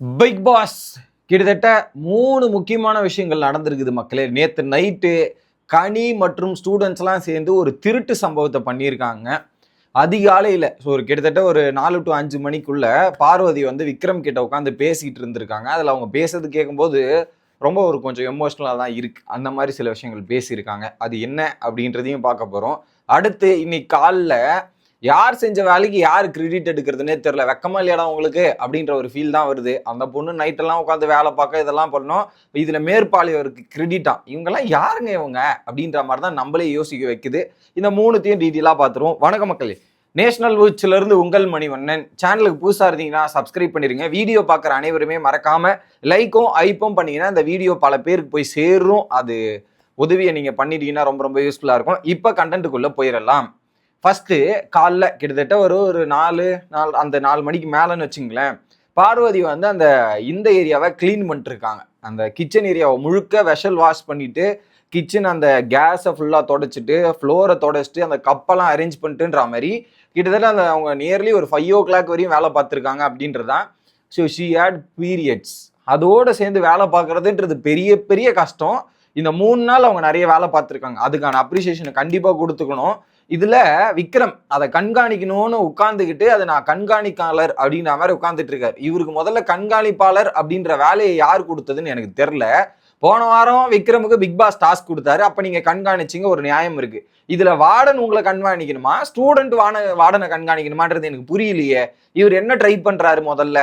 Big pass கிட்டத்தட்ட மூணு முக்கியமான விஷயங்கள் நடந்திருக்குது மக்களே. நேற்று நைட்டு கனி மற்றும் ஸ்டூடெண்ட்ஸ்லாம் சேர்ந்து ஒரு திருட்டு சம்பவத்தை பண்ணியிருக்காங்க. அதிகாலையில் ஸோ ஒரு கிட்டத்தட்ட ஒரு நாலு டு அஞ்சு மணிக்குள்ள பார்வதி வந்து விக்ரம் கிட்ட உட்காந்து பேசிக்கிட்டு இருந்திருக்காங்க. அதில் அவங்க பேசுறது கேட்கும்போது ரொம்ப ஒரு கொஞ்சம் எமோஷ்னலாக தான் இருக்கு. அந்த மாதிரி சில விஷயங்கள் பேசியிருக்காங்க. அது என்ன அப்படின்றதையும் பார்க்க போகிறோம் அடுத்து இன்னைக்கு காலைல யார் செஞ்ச வேலைக்கு யார் கிரெடிட் எடுக்கிறதுனே தெரில வெக்கமா இல்லையாடா உங்களுக்கு? அப்படின்ற ஒரு ஃபீல் தான் வருது. அந்த பொண்ணு நைட்டெல்லாம் உட்காந்து வேலை பார்க்க இதெல்லாம் பண்ணோம். இதில் மேற்பாளையவருக்கு கிரெடிட்டா இவங்கெல்லாம் யாருங்க இவங்க? அப்படின்ற மாதிரி தான் நம்மளே யோசிக்க வைக்குது. இந்த மூணுத்தையும் டீட்டெயிலாக பார்த்துருவோம். வணக்க மக்களே. நேஷனல் வூச்சிலிருந்து இருந்து உங்கள் மணிவண்ணன். சேனலுக்கு புதுசாக இருந்தீங்கன்னா சப்ஸ்கிரைப் பண்ணிருங்க வீடியோ பார்க்குற அனைவருமே மறக்காமல் லைக்கும் ஐப்பும் பண்ணிங்கன்னா இந்த வீடியோ பல பேருக்கு போய் சேரும். அது உதவியை நீங்கள் பண்ணிட்டீங்கன்னா ரொம்ப ரொம்ப யூஸ்ஃபுல்லாக இருக்கும். இப்போ கண்டென்ட்டுக்குள்ளே போயிடலாம். ஃபஸ்ட்டு காலைல கிட்டத்தட்ட ஒரு ஒரு நாலு நாலு அந்த நாலு மணிக்கு மேலேன்னு வச்சுங்களேன் பார்வதி வந்து அந்த இந்த ஏரியாவை க்ளீன் பண்ணிட்டுருக்காங்க. அந்த கிச்சன் ஏரியாவை முழுக்க வெஷல் வாஷ் பண்ணிவிட்டு கிச்சன் அந்த கேஸை ஃபுல்லாக தொடச்சிட்டு ஃப்ளோரை தொடச்சிட்டு அந்த கப்பெல்லாம் அரேஞ்ச் பண்ணிட்டுன்ற மாதிரி கிட்டத்தட்ட அந்த அவங்க நியர்லி ஒரு ஃபைவ் ஓ கிளாக் வரையும் வேலை பார்த்துருக்காங்க அப்படின்றதான் ஸோ ஷி ஹேட் பீரியட்ஸ் அதோடு சேர்ந்து வேலை பார்க்குறதுன்றது பெரிய பெரிய கஷ்டம். இந்த மூணு நாள் அவங்க நிறைய வேலை பார்த்துருக்காங்க. அதுக்கான அப்ரிசியேஷனை கண்டிப்பாக கொடுத்துக்கணும். இதுல விக்ரம் அதை கண்காணிக்கணும்னு உட்கார்ந்துக்கிட்டு அதை நான் கண்காணிக்காளர் அப்படின்ற மாதிரி உட்கார்ந்துட்டு இருக்காரு. இவருக்கு முதல்ல கண்காணிப்பாளர் அப்படின்ற வேலையை யார் கொடுத்ததுன்னு எனக்கு தெரில போன வாரம் விக்ரமுக்கு பிக் பாஸ் டாஸ்க் கொடுத்தாரு. அப்ப நீங்க கண்காணிச்சிங்க ஒரு நியாயம் இருக்கு. இதுல வார்டன் உங்களை கண்காணிக்கணுமா? ஸ்டூடெண்ட் வான வார்டனை கண்காணிக்கணுமான்றது எனக்கு புரியலையே. இவர் என்ன ட்ரை பண்றாரு முதல்ல?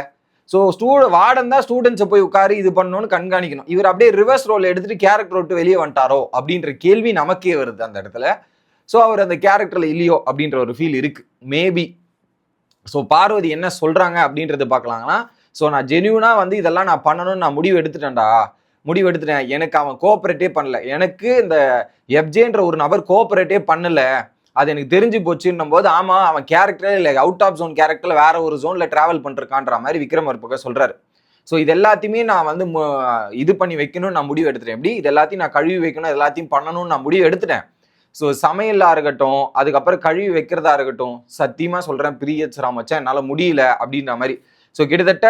ஸோ ஸ்டூட வார்டன் தான் ஸ்டூடெண்ட்ஸை போய் உட்காரு இது பண்ணணும்னு கண்காணிக்கணும். இவர் அப்படியே ரிவர்ஸ் ரோல் எடுத்துட்டு கேரக்டர் விட்டு வெளியே வந்துட்டாரோ அப்படின்ற கேள்வி நமக்கே வருது அந்த இடத்துல. ஸோ அவர் அந்த கேரக்டரில் இல்லையோ அப்படின்ற ஒரு ஃபீல் இருக்குது மேபி ஸோ பார்வதி என்ன சொல்கிறாங்க அப்படின்றத பார்க்கலாங்கன்னா ஸோ நான் ஜென்யூனாக வந்து இதெல்லாம் நான் பண்ணணும்னு நான் முடிவு எடுத்துட்டேன்டா. முடிவு எடுத்துட்டேன். எனக்கு அவன் கோஆப்ரேட்டே பண்ணல. எனக்கு இந்த எஃப்ஜேன்ற ஒரு நபர் கோஆப்ரேட்டே பண்ணல. அது எனக்கு தெரிஞ்சு போச்சுன்னும் போது ஆமாம் அவன் கேரக்டரே இல்லை அவுட் ஆஃப் ஜோன் கேரக்டரில் வேற ஒரு ஜோனில் ட்ராவல் பண்ணிருக்கான்ற மாதிரி விக்ரம் அற்புக சொல்கிறாரு ஸோ இது எல்லாத்தையுமே நான் வந்து இது பண்ணி வைக்கணும்னு நான் முடிவு எடுத்துட்டேன். எப்படி? இது எல்லாத்தையும் நான் கழுவி வைக்கணும் எல்லாத்தையும் பண்ணணும்னு நான் முடிவு எடுத்துட்டேன். ஸோ சமையலாக இருக்கட்டும் அதுக்கப்புறம் கழுவி வைக்கிறதா இருக்கட்டும் சத்தியமாக சொல்கிறேன் பிரியட்ஸ் ராமச்சா என்னால் முடியல அப்படின்ற மாதிரி. ஸோ கிட்டத்தட்ட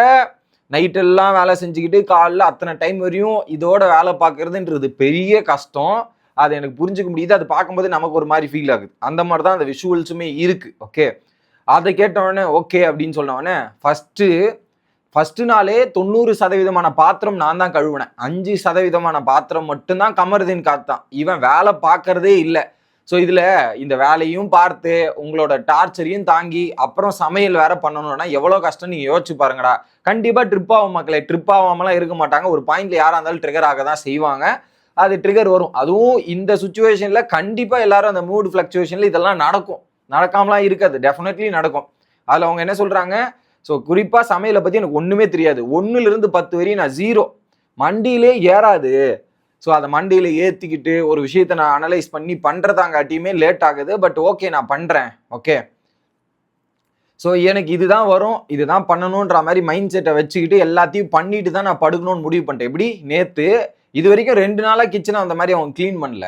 நைட்டெல்லாம் வேலை செஞ்சுக்கிட்டு காலைல அத்தனை டைம் வரையும் இதோட வேலை பார்க்கறதுன்றது பெரிய கஷ்டம். அது எனக்கு புரிஞ்சுக்க முடியுது. அது பார்க்கும்போது நமக்கு ஒரு மாதிரி ஃபீல் ஆகுது. அந்த மாதிரி தான் அந்த விஷுவல்ஸுமே இருக்குது ஓகே அதை கேட்டவொடனே ஓகே அப்படின்னு சொன்னவொடனே ஃபஸ்ட்டு ஃபஸ்ட்டு நாளே தொண்ணூறு சதவீதமான பாத்திரம் நான் தான் கழுவினேன். அஞ்சு சதவீதமான பாத்திரம் மட்டும்தான் கமருதீன் காத்தான். இவன் வேலை பார்க்கறதே இல்லை. ஸோ இதில் இந்த வேலையும் பார்த்து உங்களோட டார்ச்சரையும் தாங்கி அப்புறம் சமையல் வேற பண்ணணும்னா எவ்வளோ கஷ்டம் நீங்கள் யோசிச்சு பாருங்கடா. கண்டிப்பாக ட்ரிப் ஆகும் மக்களே. ட்ரிப் ஆகாமலாம் இருக்க மாட்டாங்க. ஒரு பாயிண்ட்ல யாராக இருந்தாலும் ட்ரிகர் ஆக தான் செய்வாங்க. அது ட்ரிகர் வரும். அதுவும் இந்த சுச்சுவேஷனில் கண்டிப்பாக எல்லாரும் அந்த மூட் ஃப்ளக்சுவேஷனில் இதெல்லாம் நடக்கும். நடக்காமலாம் இருக்காது. டெஃபினெட்லி நடக்கும். அதில் அவங்க என்ன சொல்கிறாங்க ஸோ குறிப்பாக சமையலை பற்றி எனக்கு ஒன்றுமே தெரியாது. ஒன்றுலேருந்து பத்து வரையும் நான் ஜீரோ மண்டியிலே ஏறாது. ஸோ அதை மண்டியில் ஏற்றிக்கிட்டு ஒரு விஷயத்தை நான் அனலைஸ் பண்ணி பண்ணுறதாங்காட்டியுமே லேட் ஆகுது. பட் ஓகே நான் பண்ணுறேன் ஓகே ஸோ எனக்கு இதுதான் வரும். இதுதான் பண்ணணுன்ற மாதிரி மைண்ட் செட்டை வச்சுக்கிட்டு எல்லாத்தையும் பண்ணிட்டு தான் நான் படுக்கணும்னு முடிவு பண்ணிட்டேன். எப்படி? நேற்று இது வரைக்கும் ரெண்டு நாளாக கிச்சனை அந்த மாதிரி அவங்க க்ளீன் பண்ணல.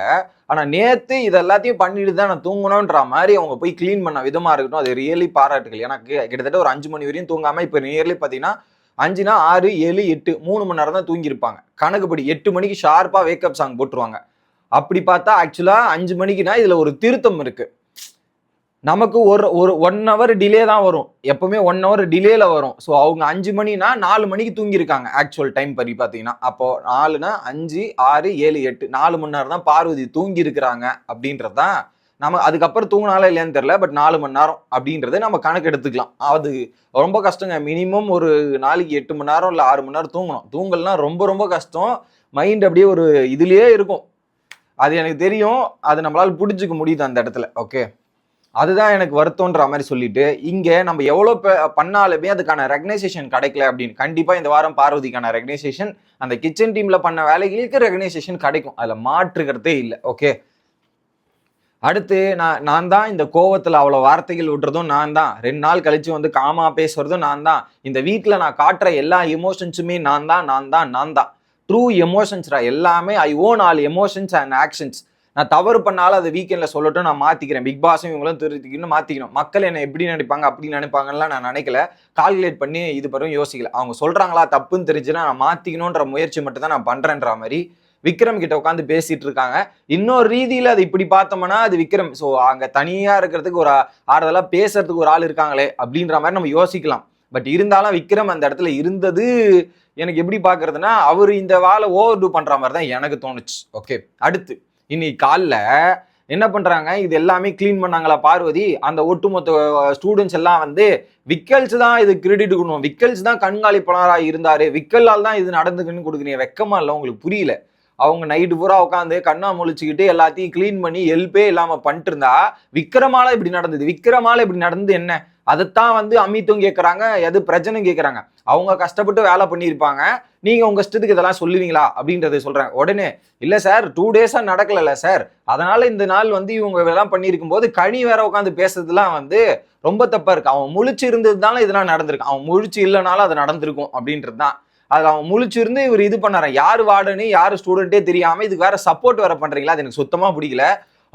ஆனால் நேற்று இது எல்லாத்தையும் பண்ணிட்டு தான் நான் தூங்கணுன்ற மாதிரி அவங்க போய் க்ளீன் பண்ண விதமாக இருக்கட்டும் அது ரியலி பாராட்டுகள். எனக்கு கிட்டத்தட்ட ஒரு அஞ்சு மணி வரையும் தூங்காமல் இப்போ நியர்லி பார்த்தீங்கன்னா அஞ்சுனா ஆறு ஏழு எட்டு மூணு மணி நேரம் தான் தூங்கியிருப்பாங்க. கணக்குப்படி எட்டு மணிக்கு ஷார்ப்பாக வேக்கப் சாங் போட்டுருவாங்க. அப்படி பார்த்தா ஆக்சுவலாக அஞ்சு மணிக்குனா இதில் ஒரு திருத்தம் இருக்குது நமக்கு ஒரு ஒரு ஒன் ஹவர் டிலே தான் வரும். எப்பவுமே ஒன் ஹவர் டிலேல வரும். ஸோ அவங்க அஞ்சு மணினா நாலு மணிக்கு தூங்கியிருக்காங்க ஆக்சுவல் டைம் படி பார்த்தீங்கன்னா. அப்போ நாலுனா அஞ்சு ஆறு ஏழு எட்டு நாலு மணி நேரம் தான் பார்வதி தூங்கி இருக்கிறாங்க அப்படின்றது தான் நம்ம அதுக்கப்புறம் தூங்கினாலும் இல்லையான்னு தெரியல பட் நாலு மணி நேரம் அப்படின்றத நம்ம கணக்கு எடுத்துக்கலாம். அது ரொம்ப கஷ்டங்க. மினிமம் ஒரு நாளைக்கு எட்டு மணி நேரம் இல்லை ஆறு மணி நேரம் தூங்கணும். தூங்கல்னா ரொம்ப ரொம்ப கஷ்டம். மைண்ட் அப்படியே ஒரு இதுலேயே இருக்கும். அது எனக்கு தெரியும். அது நம்மளால் பிடிச்சிக்க முடியுது அந்த இடத்துல. ஓகே அதுதான் எனக்கு வருத்தம்ன்ற மாதிரி சொல்லிட்டு இங்கே நம்ம எவ்வளோ பண்ணாலுமே அதுக்கான ரெகனைசேஷன் கிடைக்கல அப்படின்னு. கண்டிப்பாக இந்த வாரம் பார்வதிக்கான ரெகனைசேஷன் அந்த கிச்சன் டீமில் பண்ண வேலைகளுக்கு ரெகனைசேஷன் கிடைக்கும். அதில் மாற்றுக்கிறதே இல்லை. ஓகே அடுத்து நான் நான் தான் இந்த கோவத்தில் அவ்வளோ வார்த்தைகள் விடுறதும் நான் தான். ரெண்டு நாள் கழித்து வந்து காமா பேசுகிறதும் நான் தான். இந்த வீட்டில் நான் காட்டுற எல்லா எமோஷன்ஸுமே நான் தான் நான் தான் நான் தான். ட்ரூ எமோஷன்ஸ்ரா எல்லாமே I own all emotions and actions நான் தவறு பண்ணாலும் அதை வீக்கெண்டில் சொல்லட்டும் நான் மாற்றிக்கிறேன் பிக் பாஸும் இவங்களும் திருத்திக்கணும் மாற்றிக்கணும் மக்கள் என்ன எப்படி நினைப்பாங்க அப்படி நினைப்பாங்கலாம் நான் நினைக்கல. கால்குலேட் பண்ணி இது பரவும் யோசிக்கல. அவங்க சொல்கிறாங்களா தப்புன்னு தெரிஞ்சுன்னா நான் மாற்றிக்கணுன்ற முயற்சி மட்டும் தான் நான் பண்ணுறேன்ற மாதிரி விக்ரம் கிட்ட உட்காந்து பேசிட்டு இருக்காங்க. இன்னொரு ரீதியில அது இப்படி பார்த்தோம்னா அது விக்ரம் ஸோ அங்க தனியா இருக்கிறதுக்கு ஒரு ஆறுதலா பேசுறதுக்கு ஒரு ஆள் இருக்காங்களே அப்படின்ற மாதிரி நம்ம யோசிக்கலாம். பட் இருந்தாலும் விக்ரம் அந்த இடத்துல இருந்தது எனக்கு எப்படி பாக்குறதுன்னா அவர் இந்த வேலை ஓவர் டூ பண்ற மாதிரி தான் எனக்கு தோணுச்சு. ஓகே அடுத்து. இன்னைக்கு காலைல என்ன பண்ணுறாங்க இது எல்லாமே க்ளீன் பண்ணாங்களா பார்வதி? அந்த ஒட்டுமொத்த ஸ்டூடெண்ட்ஸ் எல்லாம் வந்து விக்கல்ஸ் தான் இது கிரெடிட் கொடுக்கணும். விக்கல்ஸ் தான் கண்காணிப்பாளராக இருந்தார். விக்கல்லால் தான் இது நடந்துக்குன்னு கொடுக்குறீங்க. வெக்கமா இல்லை உங்களுக்கு புரியல. அவங்க நைட்டு பூரா உட்காந்து கண்ணா முழிச்சுக்கிட்டு எல்லாத்தையும் க்ளீன் பண்ணி ஹெல்ப்பே இல்லாமல் பண்ணிட்டு இருந்தா விக்ரமால இப்படி நடந்தது. விக்ரமால இப்படி நடந்தது என்ன? அதைத்தான் வந்து அமித்தும் கேட்குறாங்க எது பிரஜனும் கேட்குறாங்க அவங்க கஷ்டப்பட்டு வேலை பண்ணியிருப்பாங்க. நீங்கள் உங்கள் இஷ்டத்துக்கு இதெல்லாம் சொல்லுவீங்களா? அப்படின்றத சொல்கிறேன் உடனே இல்லை சார் டூ டேஸாக நடக்கல சார். அதனால் இந்த நாள் வந்து இவங்க இதெல்லாம் பண்ணியிருக்கும் போது கனி வேற உட்காந்து பேசுறதுலாம் வந்து ரொம்ப தப்பாக இருக்குது அவன் முழிச்சு இருந்ததுனால இதெல்லாம் நடந்திருக்கு. அவன் முழிச்சு இல்லைனாலும் அது நடந்திருக்கும். அப்படின்றது தான். அது அவன் முழிச்சிருந்து இவர் இது பண்ணாரன் யார் வார்டனு யார் ஸ்டூடெண்ட்டே தெரியாமல் இதுக்கு வேற சப்போர்ட் வேற பண்ணுறீங்களா அது எனக்கு சுத்தமாக பிடிக்கல.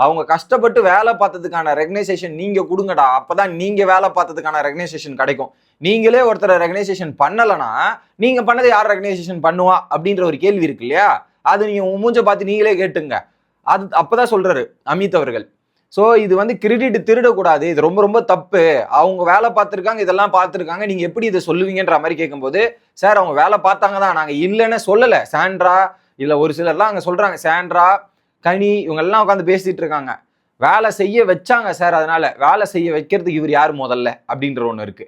அவங்க கஷ்டப்பட்டு வேலை பார்த்ததுக்கான ரெகனைசேஷன் நீங்கள் கொடுங்கடா. அப்பதான் நீங்கள் வேலை பார்த்ததுக்கான ரெகனைசேஷன் கிடைக்கும். நீங்களே ஒருத்தரை ரெகனைசேஷன் பண்ணலைன்னா நீங்கள் பண்ணதை யார் ரெகனைசேஷன் பண்ணுவா? அப்படின்ற ஒரு கேள்வி இருக்கு இல்லையா? அது நீங்கள் உன் மூஞ்ச பார்த்து நீங்களே கேட்டுங்க. அது அப்போதான் சொல்கிறாரு அமித் அவர்கள். ஸோ இது வந்து கிரெடிட் திருடக்கூடாது. இது ரொம்ப ரொம்ப தப்பு. அவங்க வேலை பார்த்துருக்காங்க இதெல்லாம் பார்த்துருக்காங்க. நீங்கள் எப்படி இதை சொல்லுவீங்கன்ற மாதிரி கேட்கும்போது சார் அவங்க வேலை பார்த்தாங்க தான் நாங்கள் இல்லைன்னு சொல்லலை. சாண்ட்ரா இல்லை ஒரு சிலர்லாம் அங்கே சொல்கிறாங்க சாண்ட்ரா கனி இவங்க எல்லாம் உட்காந்து பேசிட்டு இருக்காங்க. வேலை செய்ய வச்சாங்க சார் அதனால வேலை செய்ய வைக்கிறதுக்கு இவர் யார் முதல்ல? அப்படின்ற ஒன்று இருக்கு.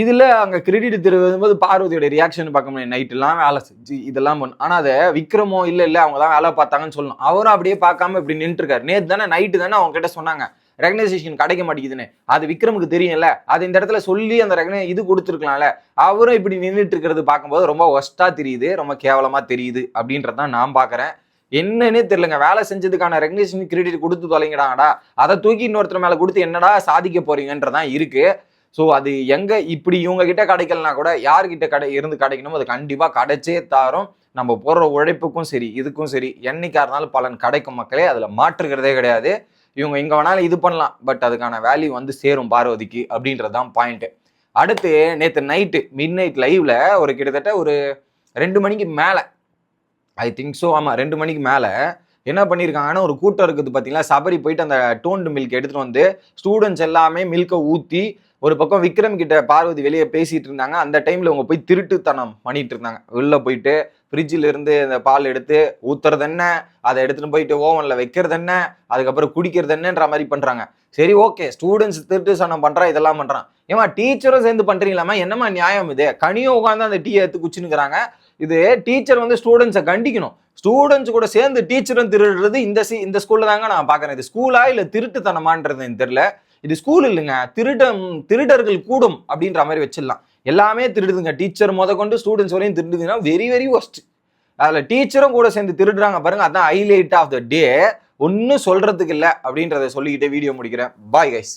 இதில் அங்கே கிரெடிட் போது பார்வதியோட ரியாக்ஷன் பார்க்க முடியும். நைட்டுலாம் வேலை செஞ்சு இதெல்லாம் பண்ணும் ஆனால் அதை விக்ரமோ இல்லை இல்லை அவங்க தான் வேலை பார்த்தாங்கன்னு சொல்லணும். அவரும் அப்படியே பார்க்காம இப்படி நின்றுருக்காரு நேற்று தானே நைட்டு தானே அவங்க கிட்ட சொன்னாங்க. ரெகனைசேஷன் கிடைக்க மாட்டேங்குதுன்னு. அது விக்ரமுக்கு தெரியும்ல. அது இந்த இடத்துல சொல்லி அந்த ரெகனை இது கொடுத்துருக்கலாம்ல. அவரும் இப்படி நின்றுட்டு இருக்கிறது பார்க்கும்போது ரொம்ப ஒஸ்ட்டாக தெரியுது. ரொம்ப கேவலமாக தெரியுது அப்படின்றதான் நான் பார்க்குறேன். என்னன்னே தெரியலங்க. வேலை செஞ்சதுக்கான ரெகனேஷன் கிரெடிட் கொடுத்து தொலைங்கடாங்கடா. அதை தூக்கி இன்னொருத்தர் மேலே கொடுத்து என்னடா சாதிக்க போறீங்கன்றதான் இருக்கு. ஸோ அது எங்க இப்படி இவங்க கிட்ட கிடைக்கலனா கூட யார்கிட்ட கடை இருந்து கிடைக்கணுமோ அது கண்டிப்பாக கிடைச்சே தாரும். நம்ம போடுற உழைப்புக்கும் சரி இதுக்கும் சரி என்னைக்கா இருந்தாலும் பலன் கிடைக்கும் மக்களே. அதில் மாற்றுகிறதே கிடையாது. இவங்க எங்க வேணாலும் இது பண்ணலாம். பட் அதுக்கான வேல்யூ வந்து சேரும் பார்வதிக்கு அப்படின்றதுதான் பாயிண்ட்டு அடுத்து நேற்று நைட்டு மிட் நைட் லைவ்ல ஒரு கிட்டத்தட்ட ஒரு ரெண்டு மணிக்கு மேலே ஐ திங்க் ஸோ ஆமாம் ரெண்டு மணிக்கு மேலே என்ன பண்ணியிருக்காங்கன்னா ஒரு கூட்டம் இருக்குது பார்த்தீங்களா சபரி போயிட்டு அந்த டோன்டு மில்க் எடுத்துகிட்டு வந்து ஸ்டூடெண்ட்ஸ் எல்லாமே மில்கை ஊற்றி ஒரு பக்கம் விக்ரம் கிட்ட பார்வதி வெளியே பேசிகிட்டு இருந்தாங்க. அந்த டைமில் அவங்க போய் திருட்டுத்தனம் பண்ணிட்டு இருந்தாங்க. வெளில போயிட்டு ஃப்ரிட்ஜில் இருந்து அந்த பால் எடுத்து ஊத்துறது என்ன? அதை எடுத்துகிட்டு போயிட்டு ஓவனில் வைக்கிறது என்ன? அதுக்கப்புறம் குடிக்கிறது என்னன்ற மாதிரி பண்ணுறாங்க சரி ஓகே ஸ்டூடெண்ட்ஸ் திருட்டு சனம் பண்ணுறான் இதெல்லாம் பண்ணுறான் ஏமா டீச்சரும் சேர்ந்து பண்றீங்களாமா என்னம்மா நியாயம் இது? கனியும் உட்காந்து அந்த டீ எடுத்து குச்சினுக்கிறாங்க இது டீச்சர் வந்து ஸ்டூடெண்ட்ஸை கண்டிக்கணும். ஸ்டூடெண்ட்ஸ் கூட சேர்ந்து டீச்சரும் திருடுறது இந்த சி இந்த ஸ்கூலில் தாங்க நான் பார்க்குறேன். இது ஸ்கூலா இல்லை திருட்டுத்தனமான்றது எனக்கு தெரியல. இது ஸ்கூல் இல்லைங்க. திருடம் திருடர்கள் கூடும் அப்படின்ற மாதிரி வச்சிடலாம். எல்லாமே திருடுதுங்க. டீச்சர் முத கொண்டு ஸ்டூடெண்ட்ஸ் வரையும் திருடுதுன்னா வெரி வெரி ஒஸ்ட் அதில் டீச்சரும் கூட சேர்ந்து திருடுறாங்க பாருங்க. அதான் ஹைலைட் ஆஃப் த டே ஒன்றும் சொல்கிறதுக்கு இல்லை அப்படின்றத சொல்லிக்கிட்டே வீடியோ முடிக்கிறேன். Bye guys